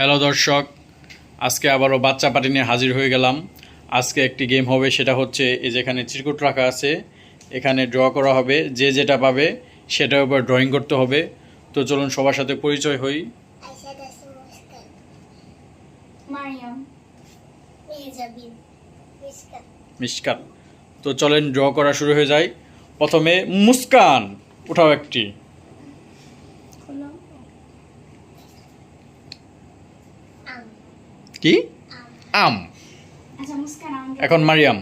Hello দর্শক আজকে আবারও বাচ্চা পার্টি নিয়ে হাজির হয়ে গেলাম। আজকে একটি গেম হবে সেটা হচ্ছে এই যেখানে চিরকুট রাখা আছে এখানে ড্র করা হবে যে যেটা পাবে সেটার উপর ড্রয়িং করতে হবে। তো চলুন সবার সাথে পরিচয় হই। মুস্কান তো চলেন ড্র করা শুরু হয়ে যায়। প্রথমে মুস্কান উঠাও একটি খোলো আম কি? আম। আচ্ছা এখন মারিয়াম।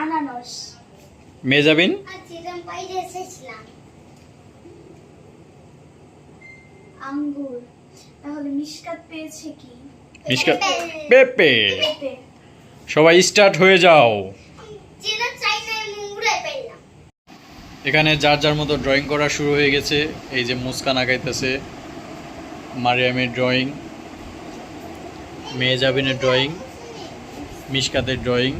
আনারস। মেজাবিন? আর যেরকম আঙ্গুর। তাহলে মিশকাত পেয়েছে কি? মিসকাত পেপে। সবাই স্টার্ট হয়ে যাও। এখানে যার যার মতো ড্রয়িং করা শুরু হয়ে গেছে। এই যে মুস্কান আগাইতেছে, মারিয়ামের ড্রয়িং মেয়েজাবিনের ড্রয়িং মিশকাতের ড্রয়িং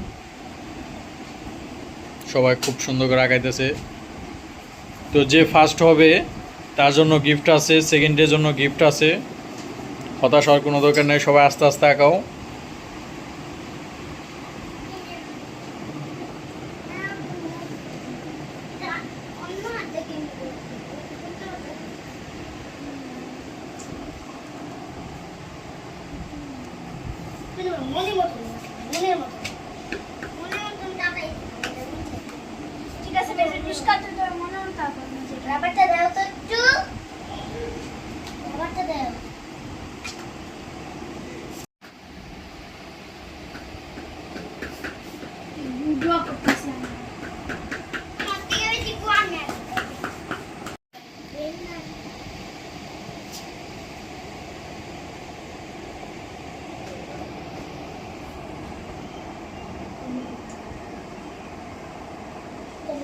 সবাই খুব সুন্দর করে আগাইতেছে। তো যে ফার্স্ট হবে, তার জন্য গিফট আছে সেকেন্ডের জন্য গিফট আছে। হতাশ হওয়ার কোনো দরকার নেই, সবাই আস্তে আস্তে আঁকাও মনে মনের মতন মনের ঠিক আছে বেশ মিশকাত তোর মনে হলো তারপর যেটা রাবারটা দাও তো একটু রাবারটা দাও করতেছি আমি আমার থেকে বেশি কুয়ার নেই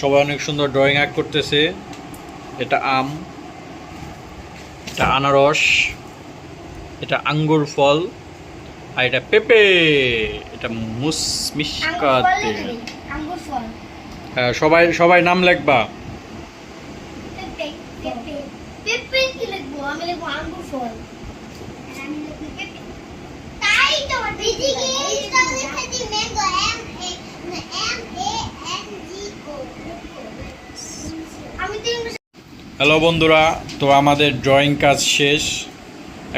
সবাই অনেক সুন্দর ড্রয়িং আর্ট করতেছে। এটা আম এটা আনারস এটা আঙ্গুর ফল আর এটা পেঁপে এটা মুস মিসকাতে আঙ্গুর ফল হ্যাঁ, সবাই সবাই নাম লিখব। আমি লিখব আঙ্গুর ফল আর আমি লিখব পেঁপে তাই তো দিদি কি ইসলাম লিখে দি mango M A M A N G O আমি তো ইংলিশ হ্যালো বন্ধুরা, তো আমাদের ড্রয়িং কাজ শেষ।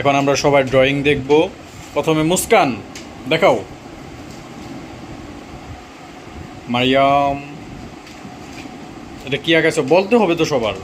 এখন আমরা সবাই ড্রয়িং দেখব। প্রথমে মুস্কান, দেখাও। মারিয়াম, এটা কি আঁকাছো বলতে হবে তো সবার।